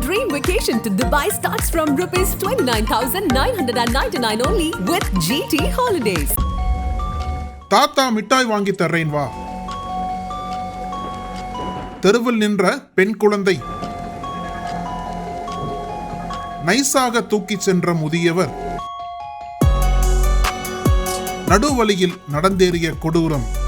dream vacation to Dubai starts from rupees 29,999 only with GT Holidays. தாத்தா மிட்டாய் வாங்கி தர்றேன் வா. தெருவில் நின்ற பெண் குழந்தை. நைஸாக தூக்கிச் சென்ற முதியவர். நடுவழியில் நடந்தேறிய கொடூரம்.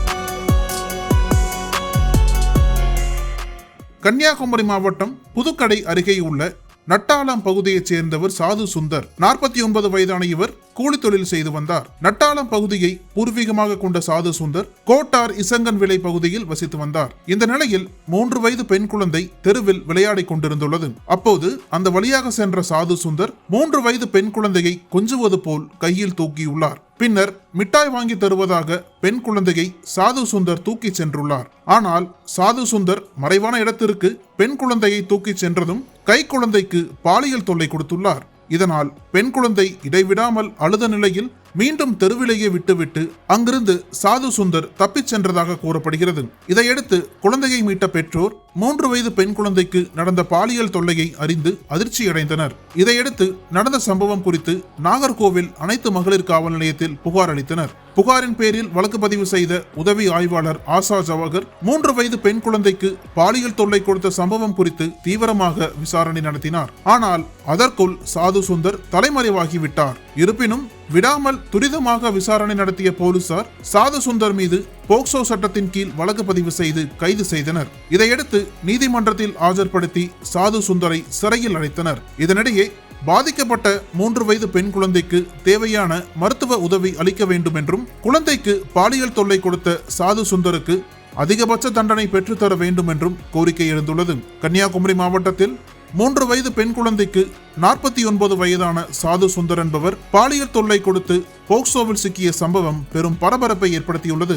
கன்னியாகுமரி மாவட்டம் புதுக்கடை அருகே உள்ள நட்டாளம் பகுதியைச் சேர்ந்தவர் சாது சுந்தர் நாற்பத்தி ஒன்பது வயதான இவர் கூலி தொழில் செய்து வந்தார். நட்டாளம் பகுதியை பூர்வீகமாக கொண்ட சாது சுந்தர் கோட்டார் இசங்கன் விலை பகுதியில் வசித்து வந்தார். இந்த நிலையில் மூன்று வயது பெண் குழந்தை தெருவில் விளையாடிக் கொண்டிருந்துள்ளது. அப்போது அந்த வழியாக சென்ற சாது சுந்தர் மூன்று வயது பெண் குழந்தையை கொஞ்சுவது போல் கையில் தூக்கியுள்ளார். பின்னர் மிட்டாய் வாங்கி தருவதாக பெண் குழந்தையை சாது சுந்தர் தூக்கிச் சென்றுள்ளார். ஆனால் சாது சுந்தர் மறைவான இடத்திற்கு பெண் குழந்தையை தூக்கிச் சென்றதும் கை குழந்தைக்கு பாலியல் தொல்லை கொடுத்துள்ளார். இதனால் பெண் குழந்தை இடைவிடாமல் அழுத நிலையில் மீண்டும் தெருவிலேயே விட்டுவிட்டு அங்கிருந்து சாது சுந்தர் தப்பிச் சென்றதாக கூறப்படுகிறது. இதையடுத்து குழந்தையை மீட்ட பெற்றோர் மூன்று வயது பெண் குழந்தைக்கு நடந்த பாலியல் தொல்லையை அறிந்து அதிர்ச்சியடைந்தனர். இதையடுத்து நடந்த சம்பவம் குறித்து நாகர்கோவில் அனைத்து மகளிர் காவல் நிலையத்தில் புகார் அளித்தனர். புகாரின் பேரில் வழக்கு பதிவு செய்த உதவி ஆய்வாளர் ஆசா ஜவஹர் மூன்று வயது பெண் குழந்தைக்கு பாலியல் தொல்லை கொடுத்த சம்பவம் குறித்து தீவிரமாக விசாரணை நடத்தினார். ஆனால் அதற்குள் சாது சுந்தர் தலைமறைவாகிவிட்டார். இருப்பினும் விடாமல் துரிதமாக விசாரணை நடத்திய போலீசார் சாது சுந்தர் மீது போக்சோ சட்டத்தின் கீழ் வழக்கு பதிவு செய்து கைது செய்தனர். இதையடுத்து நீதிமன்றத்தில் ஆஜர்படுத்தி சாது சுந்தரை சிறையில் அடைத்தனர். இதனிடையே பாதிக்கப்பட்ட மூன்று வயது பெண் குழந்தைக்கு தேவையான மருத்துவ உதவி அளிக்க வேண்டும் என்றும் குழந்தைக்கு பாலியல் தொல்லை கொடுத்த சாது சுந்தருக்கு அதிகபட்ச தண்டனை பெற்றுத்தர வேண்டும் என்றும் கோரிக்கை எழுந்துள்ளது. கன்னியாகுமரி மாவட்டத்தில் மூன்று வயது பெண் குழந்தைக்கு நாற்பத்தி ஒன்பது வயதான சாது சுந்தர் என்பவர் பாலியல் தொல்லை கொடுத்து போக்சோவில் சிக்கிய சம்பவம் பெரும் பரபரப்பை ஏற்படுத்தியுள்ளது.